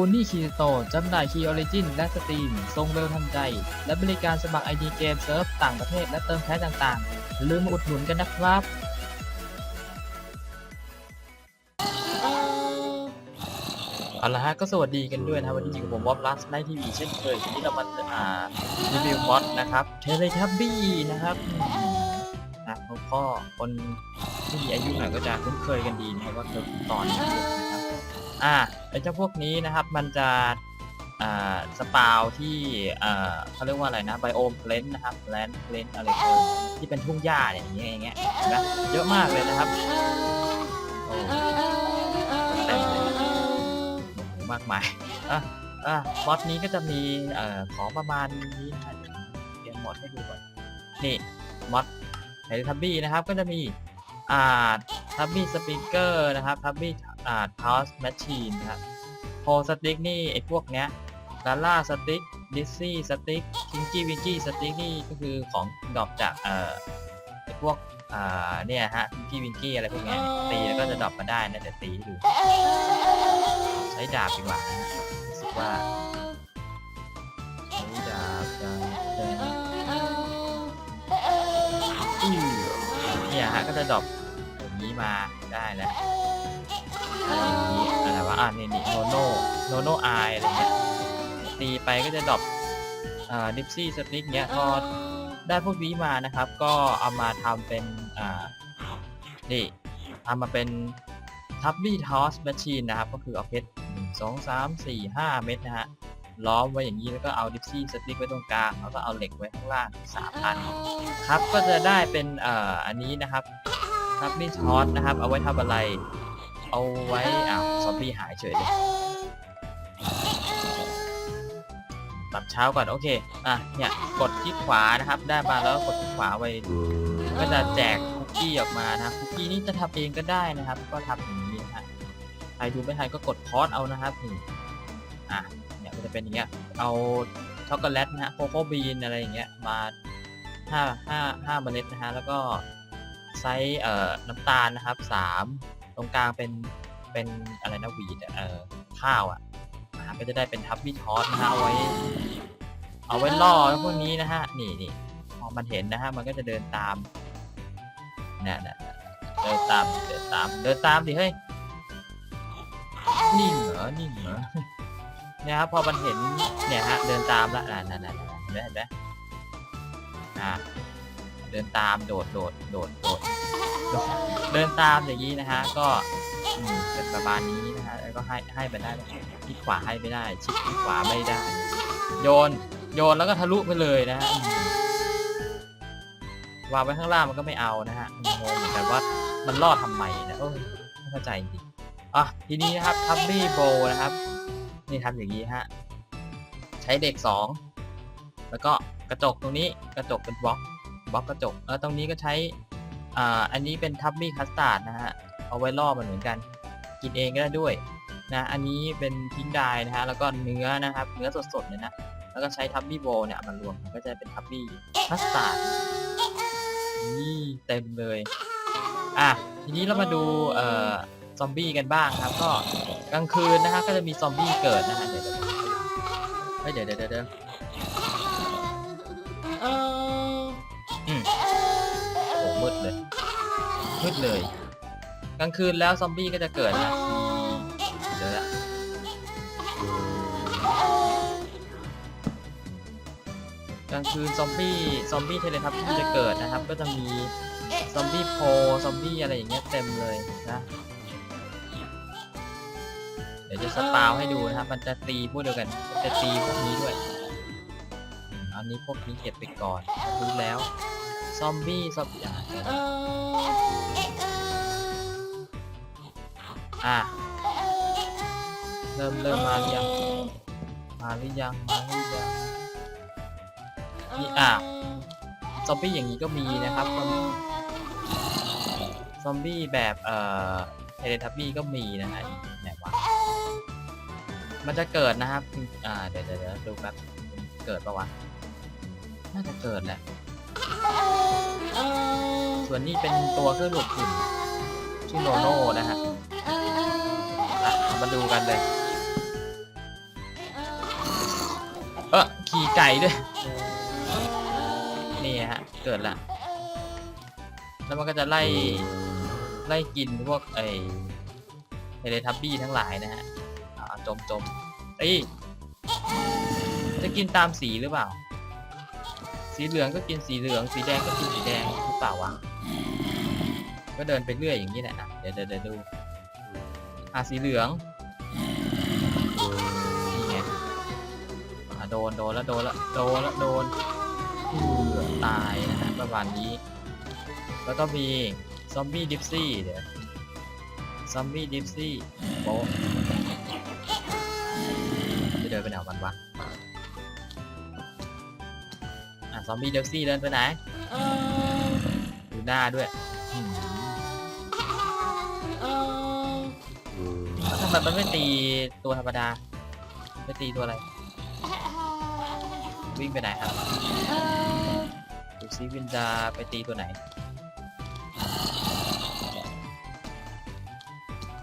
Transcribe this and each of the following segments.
ปูนนี่คีโตจำหน่ายคีออริจินและสตรีมทรงเร็วทันใจ และบริการสมัครไอดีเกมเซิร์ฟต่างประเทศและเติมแพ็คต่างๆ ลืมมาอุดหนุนกันนะครับเอาละฮะก็สวัสดีกันด้วยนะวันนี้อยู่กับผมวอฟลัสไนทีวีเช่นเคยวันนี้เรามาอ่ารีวิวมอดนะครับเทเลทับบี้นะครับอะแล้วก็คนที่มีอายุหน่อยก็จะคุ้นเคยกันดีนะครับว่าเกิดตอนนี้นะครับ อ่าไอ้เจ้าพวกนี้นะครับมันจะอ่าสปาวที่อ่าเขาเรียกว่าอะไรนะไบโอมเพลนนะครับแลนเพลนอะไรที่เป็นทุ่งหญ้าเนี่ยอย่างเงี้ยอย่างเงี้ยเห็นไหมเยอะมากเลยนะครับโอ้เต็มเลยโหมากมายอะอะมอดนี้ก็จะมีเอ่อของประมาณนี้นะเดี๋ยวมอดให้ดูก่อนนี่มอดในทับบี้นะครับก็จะมีอ่าทับบี้สปีกเกอร์นะครับทับบี้ อ่าทาสแมชชีนครับโพสติ๊กนี่ไอ้พวกเนี้ยลาล่าสติ๊กดิซซี่สติ๊กคิงกี้วิงกี้สติ๊กนี่ก็คือของดรอปจากเอ่อไอ้พวกอ่าเนี่ยฮะคิงกี้วิงกี้อะไรพวกเนี้ยตีแล้วก็จะดรอปมาได้นะเดี๋ยวตีดูใช้ดาบดีกว่ารู้สึกว่าใช้ดาบจะเป็นอื้อเนี่ยฮะก็จะดรอปอย่างนี้มาได้แล้ว อะไรอย่างนี้อะไรวะอ่านี่นี่โนโนโนโนไออะไรเงี้ยตีไปก็จะดรอปอ่าดิฟซี่สติ๊กเนี้ยพอได้พวกนี้มานะครับ ก็เอามาทำเป็นอ่านี่ทำมาเป็นทับบี้ทอสแมชชีนนะครับ ก็คือเอาเพชรหนึ่งสองสามสี่ห้าเม็ดนะฮะล้อมไว้อย่างนี้แล้วก็เอาดิฟซี่สติ๊กไว้ตรงกลางแล้วก็เอาเหล็กไว้ข้างล่างสามอันครับก็จะได้เป็นเอ่ออันนี้นะครับทับบี้ทอสนะครับ เอาไว้ทำอะไร เอาไว้อ้าวซอมบี้หายเฉยเลยตัดเช้าก่อนโอเคอะเนี่ยกดคลิกขวานะครับ ได้มาแล้วกดคลิกขวาไว้ก็จะแจกคุกกี้ออกมานะคุกกี้นี้จะทำเองก็ได้นะครับ ก็ทำอย่างนี้นะฮะใครดูไม่ทันก็กดพอสเอานะครับนี่อะเนี่ยก็จะเป็นอย่างเงี้ยเอาช็อกโกแลตนะฮะโคโค่บีนอะไรอย่างเงี้ยมาห้าห้าห้าเมล็ดนะฮะแล้วก็ไซส์เอ่อน้ำตาลนะครับสาม ตรงกลางเป็นเป็นอะไรนะวีดเอ่อข้าวอะนะฮะก็จะได้เป็นทับบี้ทอสนะฮะเอาไว้ เอาไว้ล่อพวกนี้นะฮะนี่นี่พอมันเห็นนะฮะมันก็จะเดินตามเนี่ยนะเดินตามเดินตามเดินตามดิเฮ้ยนิ่งเหรอนิ่งเหรอเนี่ยครับพอมันเห็นเนี่ยฮะเดินตามละนั่นนั่นนั่นเห็นไหมเห็นไหมอ่าเดินตามโดดโดดโดดโดด เดินตามอย่างนี้นะฮะก็เป็นประมาณนี้นะฮะแล้วก็ให้ให้ไปได้ที่ขวาให้ไม่ได้ ชิดที่ขวาไม่ได้ โยนโยนแล้วก็ทะลุไปเลยนะฮะวางไว้ข้างล่างมันก็ไม่เอานะฮะงงเหมือนกันว่ามันรอดทำไมนะเออไม่เข้าใจจริงอะทีนี้นะครับทับบี้โบนะครับ นี่ทำอย่างนี้ฮะใช้เด็กสองแล้วก็กระจกตรงนี้กระจกเป็นบล็อกบล็อกกระจกแล้วตรงนี้ก็ใช้ อ่า อันนี้เป็นทับบี้คัสตาร์ดนะฮะ เอาไว้ล่อมันเหมือนกัน กินเองก็ได้ด้วยนะ อันนี้เป็นพิงไดายนะฮะ แล้วก็เนื้อนะครับ เนื้อสดๆเลยนะ แล้วก็ใช้ทับบี้โบเนี่ยมารวมก็จะเป็นทับบี้คัสตาร์ดนี่เต็มเลย อะ ทีนี้เรามาดูเอ่อซอมบี้กันบ้างครับ ก็กลางคืนนะฮะก็จะมีซอมบี้เกิดนะฮะเดี๋ยวเดี๋ยวเดี๋ยว มืดเลย กลางคืนแล้วซอมบี้ก็จะเกิดนะเดี๋ยวละกลางคืนซอมบี้ซอมบี้เทเลทับที่จะเกิดนะครับ ก็จะมีซอมบี้โพซอมบี้อะไรอย่างเงี้ยเต็มเลยนะเดี๋ยวจะสปาวให้ดูนะครับ มันจะตีพวกเดียวกันมันจะตีพวกนี้ด้วย อันนี้พวกนี้เก็บไปก่อนรู้แล้ว ซอมบี้ซอมบี้อะเดี๋ยวนะอะเริ่มเริ่มมาหรือยังมาหรือยังมาหรือยังนี่อะซอมบี้อย่างนี้ก็มีนะครับก็มีซอมบี้แบบเอ่อเทเลทับบี้ก็มีนะฮะไหนวะมันจะเกิดนะครับอ่าเดี๋ยวเดี๋ยวเดี๋ยวดูแป๊บเกิดปะวะน่าจะเกิดแหละ ส่วนนี้เป็นตัวเครื่องดูดฝุ่นชื่อโนโน่นะฮะมาดูกันเลย เออขี่ไก่ด้วย นี่ฮะ เกิดละ แล้วมันก็จะไล่ ไล่กินพวกไอเฮเลทับบี้ทั้งหลายนะฮะจมจมไอ้จะกินตามสีหรือเปล่า สีเหลืองก็กินสีเหลือง สีแดงก็กินสีแดงหรือเปล่าวะ ก็เดินไปเรื่อยอย่างนี้แหละอะเดี๋ยวเดี๋ยวเดี๋ยวดู อะสีเหลืองนี่ไงอะโดนโดนแล้วโดนแล้วโดนแล้วโดนเอือตายนะฮะประมาณนี้ แล้วก็มีซอมบี้ดิฟซี่เดี๋ยวซอมบี้ดิฟซี่โป๊ะจะเดินไปไหนของมันวะ ซอมบี้เดิฟซี่เดินไปไหนดูหน้าด้วยอืมแล้วทำไมมันไม่ตีตัวธรรมดาไม่ตีตัวอะไร วิ่งไปไหนครับดูซิวินจะไปตีตัวไหน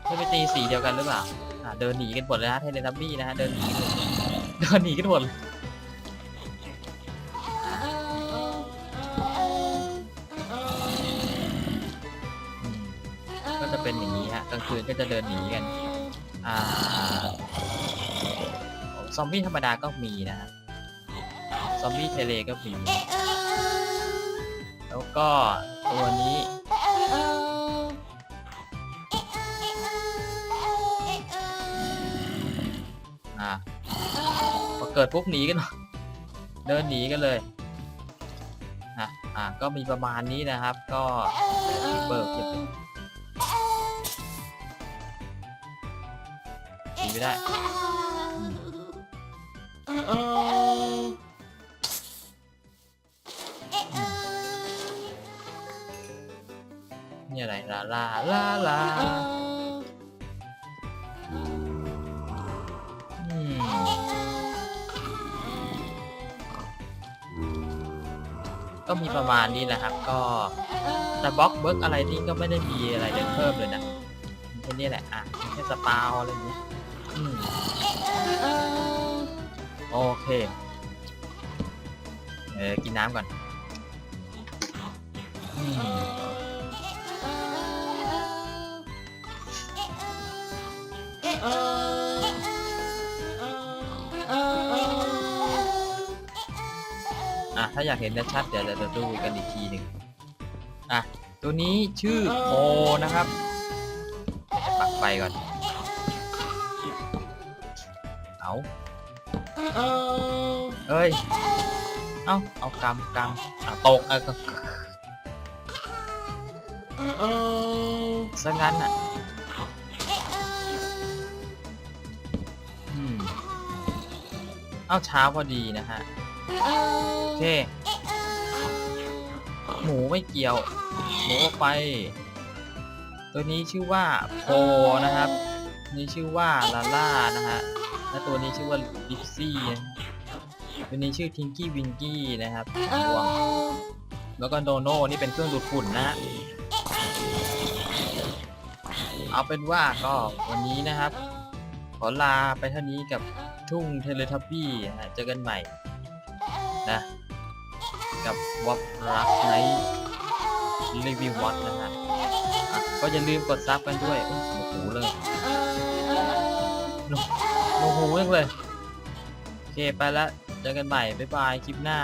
จะไปตีสีเดียวกันหรือเปล่าอ่าเดินหนีกันหมดเลยนะเทเลทับบี้นะฮะเดินหนีกันหมดเดินหนีกันหมดเลย เป็นอย่างนี้ฮะกลางคืนก็จะเดินหนีกันอ่าซอมบี้ธรรมดาก็มีนะซอมบี้เทเลก็มี แล้วก็ตัวนี้อ่าพอเกิดปุ๊บหนีกันเดินหนีกันเลยนะอ่าก็มีประมาณนี้นะครับ ก็เบิกเก็บ หนีไม่ได้ นี่อะไรลาลาลาลาอืมก็มีประมาณนี้นะครับ ก็แต่บล็อกเบิร์กอะไรนี่ก็ไม่ได้มีอะไรเลยเพิ่มเลยนะแค่นี้แหละอะแค่สปาวอะไรอย่างนี้อืม โอเค เออกินน้ำก่อนอะ ถ้าอยากเห็นชัดเดี๋ยวเราจะดูกันอีกทีหนึ่งอะ ตัวนี้ชื่อโคนะครับปักไฟก่อน เอาเอ้ย เอาเอากำกำอะตกเออก็ซะงั้นอะอืมเอาเช้าพอดีนะฮะโอเค หมูไม่เกี่ยว หมูออกไป ตัวนี้ชื่อว่าโพนะครับ นี่ชื่อว่าลาล่านะฮะ และตัวนี้ชื่อว่าดิฟซี่นะตัวนี้ชื่อทิงกี้วิงกี้นะครับรวมแล้วก็โดโน่นี่เป็นเครื่องดูดฝุ่นนะฮะเอาเป็นว่าก็วันนี้นะครับ ขอลาไปเท่านี้กับทุ่งเทเลทับบี้นะฮะเจอกันใหม่นะกับวอปรักไนรีวิววอตนะฮะอะก็อย่าลืมกดซับกันด้วย โอ้โหเลย โอ้โหเลย โอเค ไปละ เจอกันใหม่ บ๊ายบาย คลิปหน้า